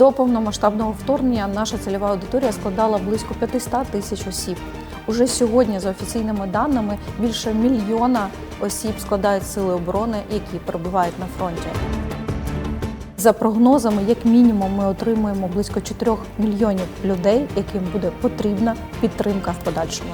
До повномасштабного вторгнення наша цільова аудиторія складала близько 500 тисяч осіб. Уже сьогодні, за офіційними даними, більше мільйона осіб складають сили оборони, які перебувають на фронті. За прогнозами, як мінімум, ми отримуємо близько 4 мільйонів людей, яким буде потрібна підтримка в подальшому.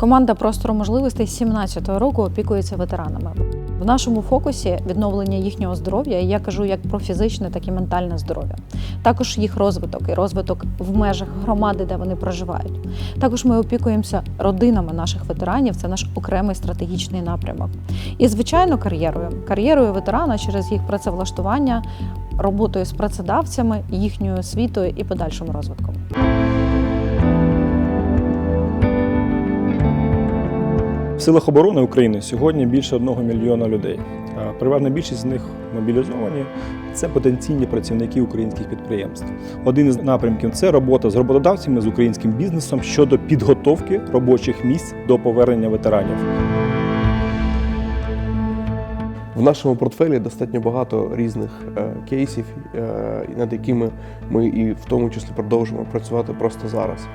Команда простору можливостей з 17-го року опікується ветеранами. В нашому фокусі відновлення їхнього здоров'я, я кажу як про фізичне, так і ментальне здоров'я. Також їх розвиток і розвиток в межах громади, де вони проживають. Також ми опікуємося родинами наших ветеранів. Це наш окремий стратегічний напрямок. І звичайно, кар'єрою. Кар'єрою ветерана через їх працевлаштування, роботою з працедавцями, їхньою освітою і подальшим розвитком. В силах оборони України сьогодні більше одного мільйона людей. Переважна більшість з них мобілізовані. Це потенційні працівники українських підприємств. Один із напрямків це робота з роботодавцями з українським бізнесом щодо підготовки робочих місць до повернення ветеранів. В нашому портфелі достатньо багато різних е, кейсів, е, над якими ми і в тому числі продовжуємо працювати просто зараз.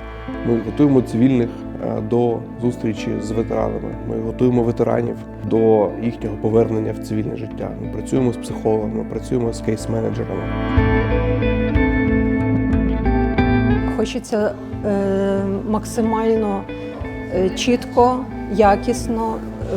Ми готуємо цивільних до зустрічі з ветеранами. Ми готуємо ветеранів до їхнього повернення в цивільне життя. Ми працюємо з психологами, працюємо з кейс-менеджерами. Хочеться е, максимально е, чітко, якісно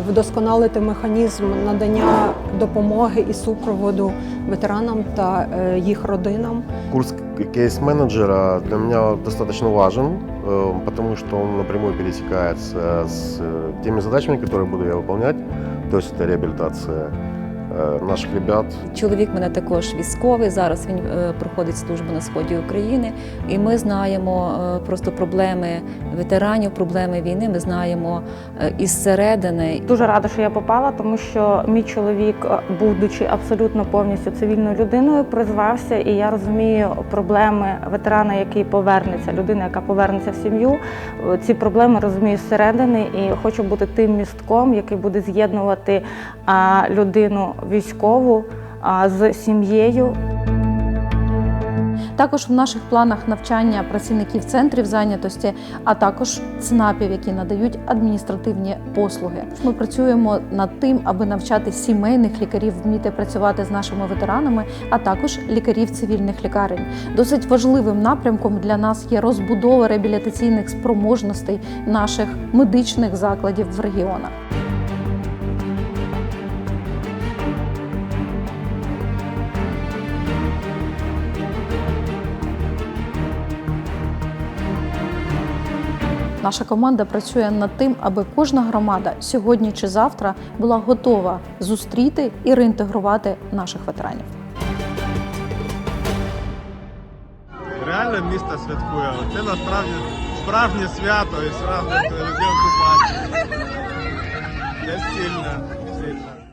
вдосконалити механізм надання допомоги і супроводу ветеранам та е, їх родинам. Курс кейс-менеджера для меня достаточно важен, э, потому что он напрямую пересекается с э, теми задачами, которые буду я выполнять. То есть это реабилитация э, наших ребят, Чоловік мене також військовий. Зараз він е, проходить службу на сході України, і ми знаємо е, просто проблеми ветеранів, проблеми війни. Ми знаємо е, із середини. Дуже рада, що я попала, тому що мій чоловік, е, будучи абсолютно повністю цивільною людиною, призвався, і я розумію проблеми ветерана, який повернеться, людина, яка повернеться в сім'ю. Е, Ці проблеми розумію зсередини і хочу бути тим містком, який буде з'єднувати людину військову з сім'єю. Також в наших планах навчання працівників центрів зайнятості, а також ЦНАПів, які надають адміністративні послуги. Ми працюємо над тим, аби навчати сімейних лікарів вміти працювати з нашими ветеранами, а також лікарів цивільних лікарень. Досить важливим напрямком для нас є розбудова реабілітаційних спроможностей наших медичних закладів в регіонах. Наша команда працює над тим, аби кожна громада сьогодні чи завтра була готова зустріти і реінтегрувати наших ветеранів. Реально місто святкує. Це насправді справжнє свято і справжнє людей окупації. Сильно.